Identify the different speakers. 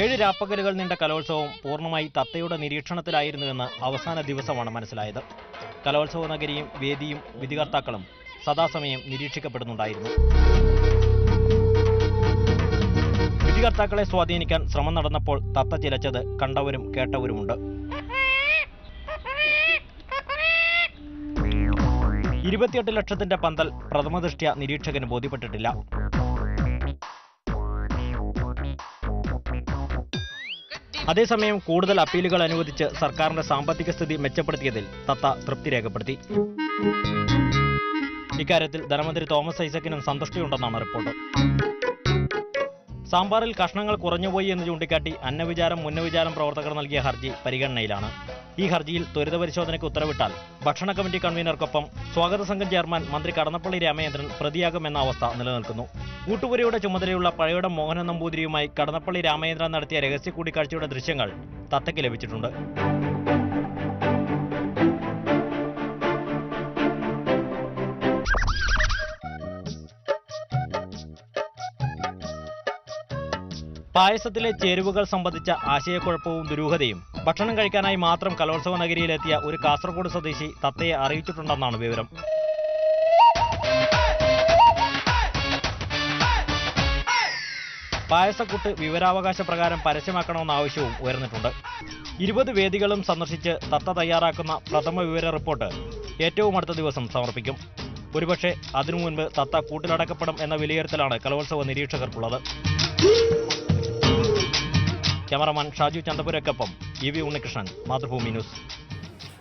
Speaker 1: ഏഴ് രാപ്പകലുകൾ നീണ്ട കലോത്സവം പൂർണമായി തത്തയുടെ നിരീക്ഷണത്തിലായിരുന്നുവെന്ന് അവസാന ദിവസമാണ് മനസ്സിലായത്. കലോത്സവ നഗരിയും വേദിയും വിധികർത്താക്കളും സദാസമയം നിരീക്ഷിക്കപ്പെടുന്നുണ്ടായിരുന്നു. വിധികർത്താക്കളെ സ്വാധീനിക്കാൻ ശ്രമം നടന്നപ്പോൾ തത്ത ചിലച്ചത് കണ്ടവരും കേട്ടവരുമുണ്ട്. ഇരുപത്തിയെട്ട് ലക്ഷത്തിന്റെ പന്തൽ പ്രഥമദൃഷ്ട്യ നിരീക്ഷകന് ബോധ്യപ്പെട്ടിട്ടില്ല. അതേസമയം കൂടുതൽ അപ്പീലുകൾ അനുവദിച്ച് സർക്കാരിന്റെ സാമ്പത്തിക സ്ഥിതി മെച്ചപ്പെടുത്തിയതിൽ തത്ത തൃപ്തി രേഖപ്പെടുത്തി. ഇക്കാര്യത്തിൽ ധനമന്ത്രി തോമസ് ഐസക്കിനും സന്തുഷ്ടിയുണ്ടെന്നാണ് റിപ്പോർട്ട്. സാമ്പാറിൽ കഷ്ണങ്ങൾ കുറഞ്ഞുപോയി എന്ന് ചൂണ്ടിക്കാട്ടി അന്നവിചാരം മുന്നവിചാരം പ്രവർത്തകർ നൽകിയ ഹർജി പരിഗണനയിലാണ്. ഈ ഹർജിയിൽ ത്വരിത പരിശോധനയ്ക്ക് ഉത്തരവിട്ടാൽ ഭക്ഷണ കമ്മിറ്റി കൺവീനർക്കൊപ്പം സ്വാഗത സംഘം ചെയർമാൻ മന്ത്രി കടന്നപ്പള്ളി രാമചന്ദ്രൻ പ്രതിയാകുമെന്ന അവസ്ഥ നിലനിൽക്കുന്നു. ഊട്ടുപുരയുടെ ചുമതലയുള്ള പഴയുടെ മോഹനൻ നമ്പൂതിരിയുമായി കടന്നപ്പള്ളി രാമചന്ദ്രൻ നടത്തിയ രഹസ്യ കൂടിക്കാഴ്ചയുടെ ദൃശ്യങ്ങൾ തത്തയ്ക്ക് ലഭിച്ചിട്ടുണ്ട്. പായസത്തിലെ ചേരുവകൾ സംബന്ധിച്ച ആശയക്കുഴപ്പവും ദുരൂഹതയും. ഭക്ഷണം കഴിക്കാനായി മാത്രം കലോത്സവ നഗരിയിലെത്തിയ ഒരു കാസർഗോഡ് സ്വദേശി തത്തയെ അറിയിച്ചിട്ടുണ്ടെന്നാണ് വിവരം. പായസക്കുട്ട് വിവരാവകാശ പ്രകാരം പരസ്യമാക്കണമെന്ന ആവശ്യവും ഉയർന്നിട്ടുണ്ട്. ഇരുപത് വേദികളും സന്ദർശിച്ച് തത്ത തയ്യാറാക്കുന്ന പ്രഥമ വിവര റിപ്പോർട്ട് ഏറ്റവും അടുത്ത ദിവസം സമർപ്പിക്കും. ഒരുപക്ഷെ അതിനു മുൻപ് തത്ത കൂട്ടിലടക്കപ്പെടും എന്ന വിലയിരുത്തലാണ് കലോത്സവ നിരീക്ഷകർക്കുള്ളത്. Cameraman Shaju ചന്തപുരക്കൊപ്പം E V Unnikrishnan Mathrubhumi news.